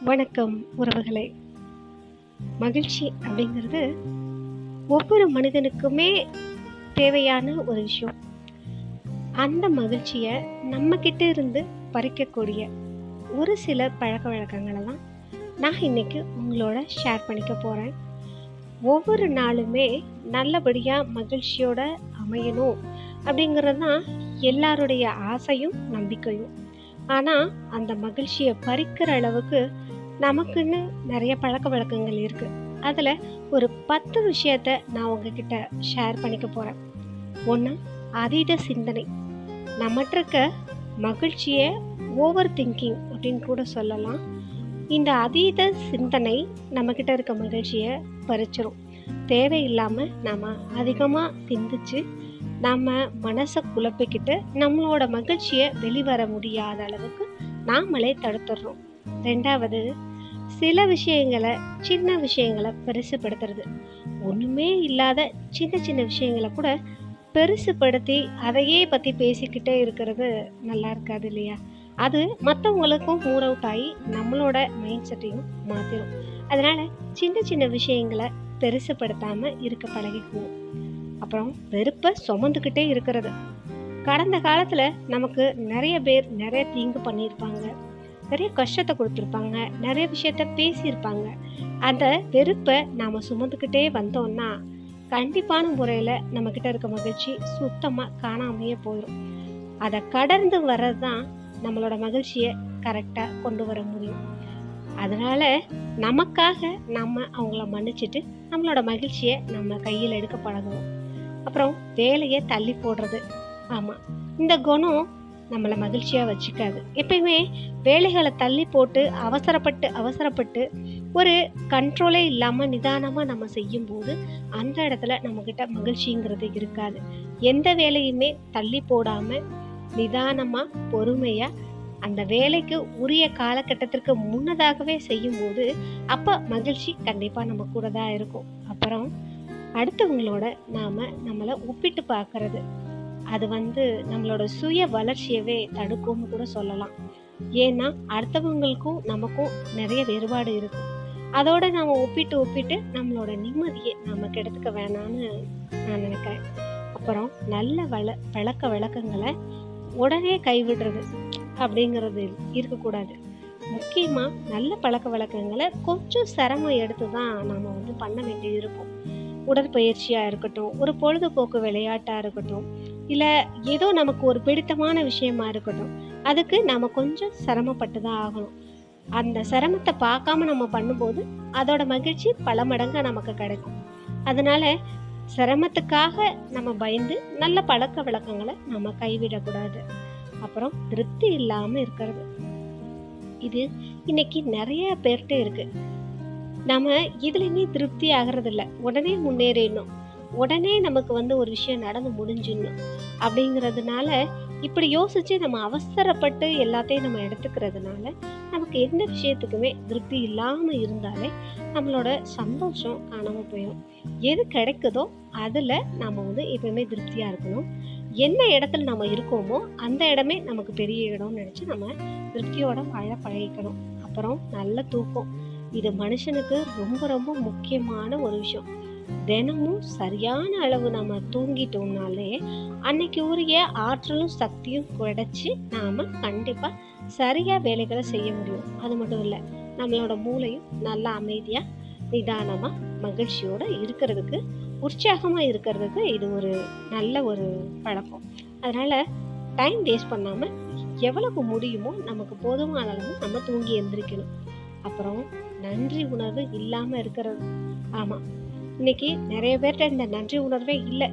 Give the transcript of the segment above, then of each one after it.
வணக்கம் உறவுகளே. மகிழ்ச்சி அப்படிங்கிறது ஒவ்வொரு மனிதனுக்குமே தேவையான ஒரு விஷயம். அந்த மகிழ்ச்சியை நம்ம கிட்ட இருந்து பறிக்கக்கூடிய ஒரு சில பழக்க வழக்கங்களை தான் நான் இன்னைக்கு உங்களோட ஷேர் பண்ணிக்க போகிறேன் ஒவ்வொரு நாளுமே நல்லபடியாக மகிழ்ச்சியோட அமையணும் அப்படிங்கிறது தான் எல்லாருடைய ஆசையும் நம்பிக்கையும். ஆனால் அந்த மகிழ்ச்சியை பறிக்கிற அளவுக்கு நமக்குன்னு நிறைய பழக்க வழக்கங்கள் இருக்கு. அதில் ஒரு பத்து விஷயத்த நான் உங்ககிட்ட ஷேர் பண்ணிக்க போகிறேன் ஒன்று அதீத சிந்தனை. நம்மகிட்ட இருக்க மகிழ்ச்சியை ஓவர் திங்கிங் அப்படின்னு கூட சொல்லலாம். இந்த அதீத சிந்தனை நம்மக்கிட்ட இருக்க மகிழ்ச்சியை பறிச்சிரும். தேவையில்லாமல் நம்ம அதிகமாக சிந்திச்சு நம்ம மனசை குழப்பிக்கிட்டு நம்மளோட மகிழ்ச்சியை வெளிவர முடியாத அளவுக்கு நாமளே தடுத்துடுறோம். ரெண்டாவது சில விஷயங்களை சின்ன விஷயங்களை பெருசுப்படுத்துறது. ஒன்றுமே இல்லாத சின்ன சின்ன விஷயங்களை கூட பெருசுப்படுத்தி அதையே பற்றி பேசிக்கிட்டே இருக்கிறது நல்லா இருக்காது இல்லையா? அது மற்றவங்களுக்கும் மூட் அவுட் ஆகி நம்மளோட மைண்ட் செட்டையும் மாற்றிடும் அதனால் சின்ன சின்ன விஷயங்களை பெருசுப்படுத்தாமல் இருக்க பழகிக்குவோம். அப்புறம் வெறுப்பை சுமந்துக்கிட்டே இருக்கிறது. கடந்த காலத்தில் நமக்கு நிறைய பேர் நிறைய தீங்கு பண்ணியிருப்பாங்க. நிறைய கஷ்டத்தை கொடுத்துருப்பாங்க நிறைய விஷயத்த பேசியிருப்பாங்க. அந்த வெறுப்பை நாம் சுமந்துக்கிட்டே வந்தோம்னா கண்டிப்பான முறையில் நம்மக்கிட்ட இருக்க மகிழ்ச்சி சுத்தமாக காணாமையே போயிடும் அதை கடந்து வர்றது தான் நம்மளோட மகிழ்ச்சியை கரெக்டாக கொண்டு வர முடியும். அதனால் நமக்காக நம்ம அவங்கள மன்னிச்சிட்டு நம்மளோட மகிழ்ச்சியை நம்ம கையில் எடுக்க பழகணும். அப்புறம் வேலையை தள்ளி போடுறது. ஆமாம் இந்த குணம் நம்மளை மகிழ்ச்சியாக வச்சுக்காது. எப்பயுமே வேலைகளை தள்ளி போட்டு அவசரப்பட்டு அவசரப்பட்டு ஒரு கண்ட்ரோலே இல்லாமல் நிதானமாக நம்ம செய்யும்போது அந்த இடத்துல நம்மக்கிட்ட மகிழ்ச்சிங்கிறது இருக்காது. எந்த வேலையுமே தள்ளி போடாமல் நிதானமாக பொறுமையாக அந்த வேலைக்கு உரிய காலகட்டத்திற்கு முன்னதாகவே செய்யும்போது அப்போ மகிழ்ச்சி கண்டிப்பாக நம்ம கூட தான் இருக்கும். அப்புறம் அடுத்தவங்களோட நாம் நம்மளை ஒப்பிட்டு பார்க்கறது. அது வந்து நம்மளோட சுய வளர்ச்சியவே தடுக்கும்னு கூட சொல்லலாம். ஏன்னா அடுத்தவங்களுக்கும் நமக்கும் நிறைய வேறுபாடு இருக்கும். அதோட நாம் ஒப்பிட்டு ஒப்பிட்டு நம்மளோட நிம்மதியை நமக்கு கெடுத்துக்க வேணாம்னு நான் நினைக்கிறேன். அப்புறம் நல்ல வள பழக்க வழக்கங்களை உடனே கைவிடுறது அப்படிங்கிறது இருக்கக்கூடாது. முக்கியமாக நல்ல பழக்க வழக்கங்களை கொஞ்சம் சிரமம் எடுத்து தான் நாம் வந்து பண்ண வேண்டியது இருக்கும் உடற்பயிற்சியாக இருக்கட்டும் ஒரு பொழுதுபோக்கு விளையாட்டாக இருக்கட்டும் இல்லை ஏதோ நமக்கு ஒரு பிடித்தமான விஷயமா இருக்கட்டும். அதுக்கு நம்ம கொஞ்சம் சிரமப்பட்டு தான் ஆகணும். அந்த சிரமத்தை பார்க்காம நம்ம பண்ணும்போது அதோட மகிழ்ச்சி பல மடங்காக நமக்கு கிடைக்கும். அதனால சிரமத்துக்காக நம்ம பயந்து நல்ல பழக்க வழக்கங்களை நம்ம கைவிடக்கூடாது. அப்புறம் திருப்தி இல்லாமல் இருக்கிறது. இது இன்னைக்கு நிறைய பேர்கிட்ட இருக்கு. நம்ம இதுலேயுமே திருப்தி ஆகிறதில்ல. உடனே முன்னேறிடணும். உடனே நமக்கு வந்து ஒரு விஷயம் நடந்து முடிஞ்சிடணும். அப்படிங்கிறதுனால இப்படி யோசித்து நம்ம அவசரப்பட்டு எல்லாத்தையும் நம்ம எடுத்துக்கிறதுனால நமக்கு எந்த விஷயத்துக்குமே திருப்தி இல்லாமல் இருந்தாலே நம்மளோட சந்தோஷம் காணாமல் போயிடும். எது கிடைக்குதோ அதில் நம்ம வந்து எப்பயுமே திருப்தியாக இருக்கணும். என்ன இடத்துல நம்ம இருக்கோமோ அந்த இடமே நமக்கு பெரிய இடம்னு நினச்சி நம்ம திருப்தியோட வாழ பழகிக்கணும். அப்புறம் நல்ல தூக்கம். இது மனுஷனுக்கு ரொம்ப ரொம்ப முக்கியமான ஒரு விஷயம். தினமும் சரியான அளவு நம்ம தூங்கிட்டோம்னாலே அன்னைக்கு உரிய ஆற்றலும் சக்தியும் கிடைச்சி நாம் கண்டிப்பாக சரியாக வேலைகளை செய்ய முடியும். அது மட்டும் இல்லை நம்மளோட மூளையும் நல்லா அமைதியாக நிதானமாக மகிழ்ச்சியோடு இருக்கிறதுக்கு உற்சாகமாக இருக்கிறதுக்கு இது ஒரு நல்ல ஒரு பழக்கம். அதனால் டைம் வேஸ்ட் பண்ணாமல் எவ்வளவு முடியுமோ நமக்கு போதுமான அளவு நம்ம தூங்கி எந்திரிக்கணும். அப்புறம் நன்றி உணர்வு இல்லாமல் இருக்கிறது. ஆமாம் இன்னைக்கு நிறைய பேர்கிட்ட இந்த நன்றி உணர்வே இல்லை.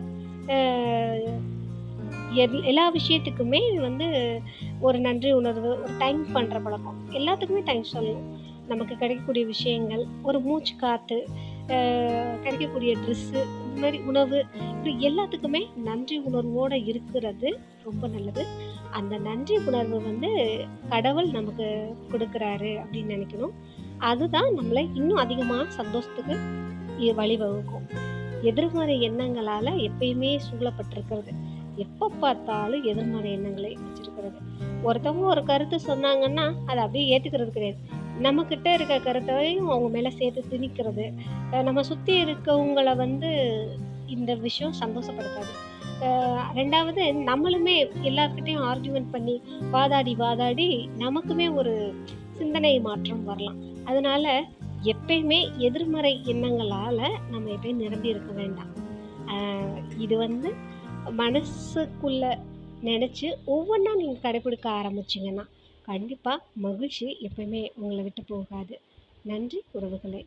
எல்லா விஷயத்துக்குமே வந்து ஒரு நன்றி உணர்வு ஒரு டைம் பண்ணுற பழக்கம். எல்லாத்துக்குமே டைம் சொல்லணும். நமக்கு கிடைக்கக்கூடிய விஷயங்கள் ஒரு மூச்சு காற்று கிடைக்கக்கூடிய ட்ரெஸ்ஸு இந்த மாதிரி உணவு இப்படி எல்லாத்துக்குமே நன்றி உணர்வோடு இருக்கிறது ரொம்ப நல்லது. அந்த நன்றி உணர்வு வந்து கடவுள் நமக்கு கொடுக்குறாரு அப்படின்னு நினைக்கணும். அதுதான் நம்மளை இன்னும் அதிகமாக சந்தோஷத்துக்கு வழிவகுக்கும். எதிர்மறை எண்ணங்களால் எப்பயுமே சூழப்பட்டிருக்கிறது. எப்போ பார்த்தாலும் எதிர்மறை எண்ணங்களை வச்சிருக்கிறது. ஒருத்தவங்க ஒரு கருத்து சொன்னாங்கன்னா அதை அப்படியே ஏற்றுக்கிறது கிடையாது. நம்மக்கிட்ட இருக்க கருத்தையும் அவங்க மேலே சேர்த்து திணிக்கிறது. நம்ம சுற்றி இருக்கவங்கள வந்து இந்த விஷயம் சந்தோஷப்படுத்தாது. ரெண்டாவது நம்மளுமே எல்லாருக்கிட்டையும் ஆர்கியூமெண்ட் பண்ணி வாதாடி வாதாடி நமக்குமே ஒரு சிந்தனை மாற்றம் வரலாம். அதனால எப்பயுமே எதிர்மறை எண்ணங்களால் நம்ம எப்பயும் நிரம்பி இருக்க வேண்டாம். இது வந்து மனசுக்குள்ளே நினச்சி ஒவ்வொன்றா நீங்கள் கடைப்பிடிக்க ஆரம்பிச்சிங்கன்னா கண்டிப்பாக மகிழ்ச்சி எப்பயுமே உங்களை விட்டு போகாது. நன்றி உறவுகளை.